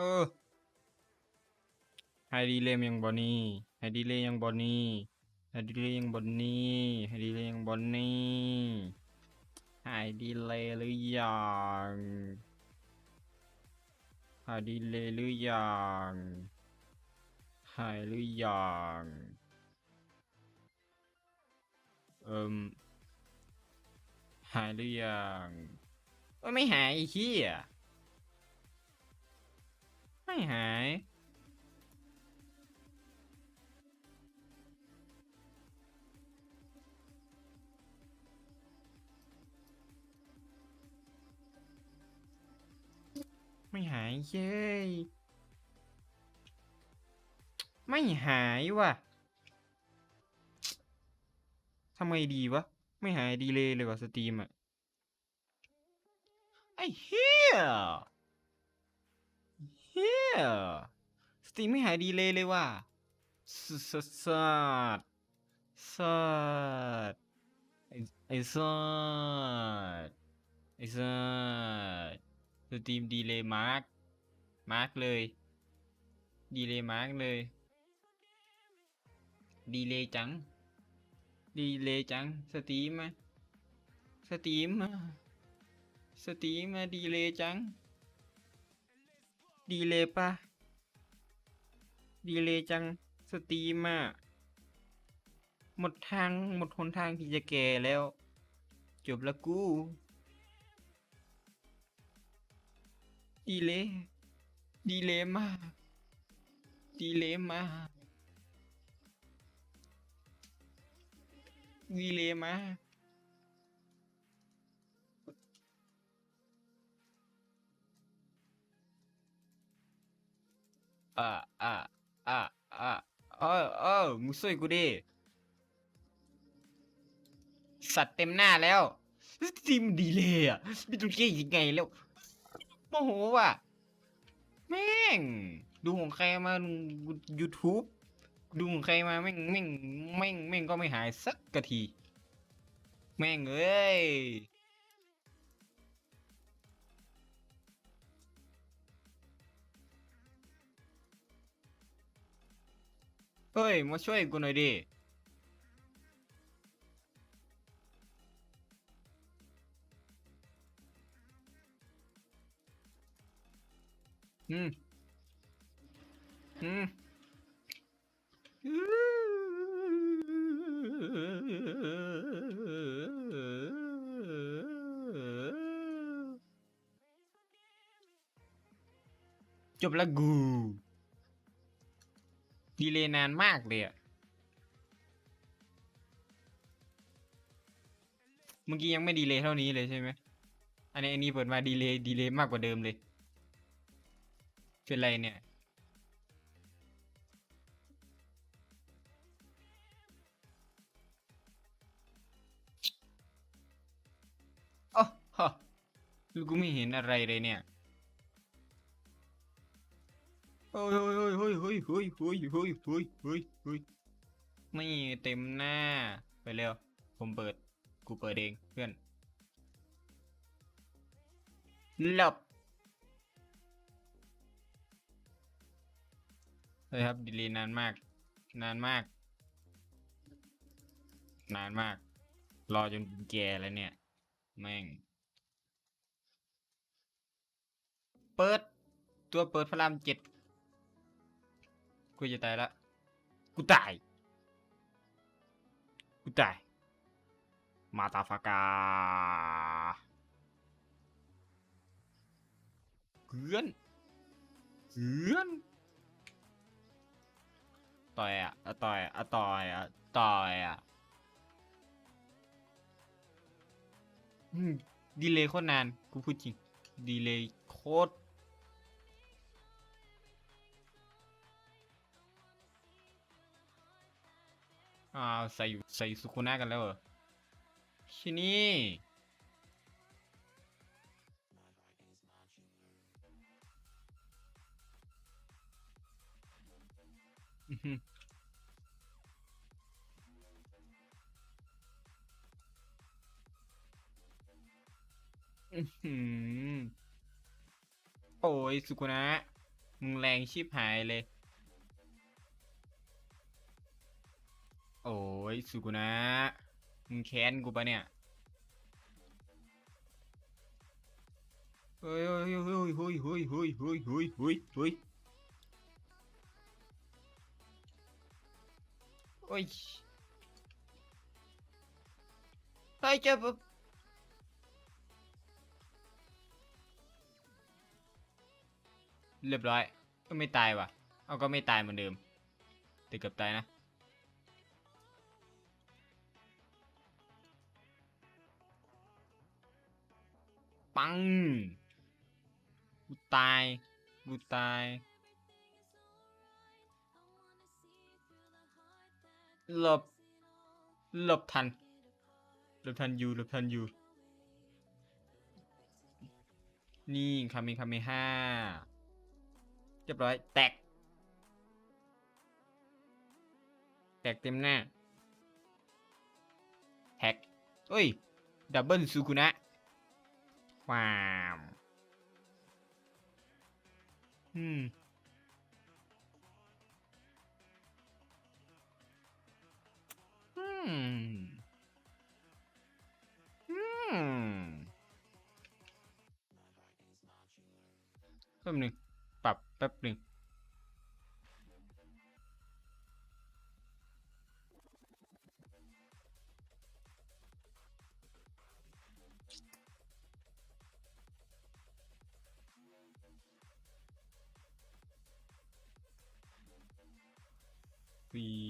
เออไฮดีเลมยังบอนี่ไฮดีเลยังบอนี่ไฮดีเลยังบอนี่ไฮดีเลยังบอนี่ไฮดีเลหรือยังไฮดีเลหรือยังไฮหรือยังเอิมหายหรือยังไม่หายไอ้เหี้ย ไม่หาย ไม่หายเย้ไม่หายว่ะทำไงดีวะ ไม่หายดีเลยเลยว่ะสตรีมอะไอ้เหี้ย ฮียสตรีมไม่หายดีเลยเลยว่ะสัสสัสสัสไอไอสัสไอสัสสตรีมดีเลยมาร์กมาร์กเลย ดีเลยมาร์กเลย ดีเลยจัง ดีเลยจัง สตรีมสตรีมสตรีมดีเลยจัง ดีเลยปะดีเลยจังสตรีมอะหมดทางหมดหนทางที่จะแก่แล้ว จบละกูดีเลยดีเลยมากดีเลยมากดีเลยมาก อ่าอ่าอ่าอ่าเออเออมึงช่วยกูดิสัตว์เต็มหน้าแล้วทีมดีเลยอะไม่ต้องเก่ยังไงแล้วโมโหว่ะแม่ง ดูของใครมา YouTube ดูของใครมาแม่งแม่งแม่งแม่งก็ไม่หายสักกะที แม่งเอ้ย เฮ้ย มาช่วยกูหน่อยดิ อืม อืมจบละกู ดีเลยนานมากเลยอะเมื่อกี้ยังไม่ดีเลยเท่านี้เลยใช่ไหม อันนี้อันนี้เปิดมาดีเลยดีเลยมากกว่าเดิมเลย เป็นไรเนี่ยโอ้ฮะลูกกูไม่เห็นอะไรเลยเนี่ย ฮ้ยเฮ้ยเฮ้ยเฮ้ยเฮ้ยเฮ้ยเฮ้ยเฮ้ยเฮ้ยเฮ้ยนี่เต็มหน้า ไปเร็ว ผมเปิด กูเปิดเองเพื่อนหลบเฮ้ยครับดีลีนานมาก นานมาก นานมาก รอจนแก่แล้วเนี่ย แม่ง เปิด ตัวเปิดพระรามเจ็ด กูจะตายละ กูตาย กูตาย มาตาฟากาเกือนเกือนต่อยอะอะต่อยอะต่อยอะต่อยอะดีเลยโคตรนาน กูพูดจริง ดีเลยโคตร อ้าใส่ใส่สุคุน่ากันแล้วเหรอชินี่อือหืออื้อหือโอ้ยสุคุนะมึงแรงชิบหายเลย อ้ยสุกุนะ มึงแค้นกูปะเนี่ยเฮ้ยเฮ้ยเฮ้ยเฮ้ยเฮ้ยเฮ้ยเฮ้ยเฮ้ยเฮ้ยเฮ้ยโอ้ยเฮ้ยเจ็บปะเรียบร้อย ก็ไม่ตายว่ะ เอาก็ไม่ตายเหมือนเดิมแต่เกือบตายนะ ปังกูตายกูตายหลบหลบทันหลบทันอยู่หลบทันอยู่นี่คาเมคาเมห้าเรียบร้อย แตก แตกเต็มหน้าแฮกเอ้ย ดับเบิลซูคุนะ Wham. Hmm. Hmm. Hmm. ปั๊บแป๊บนึง the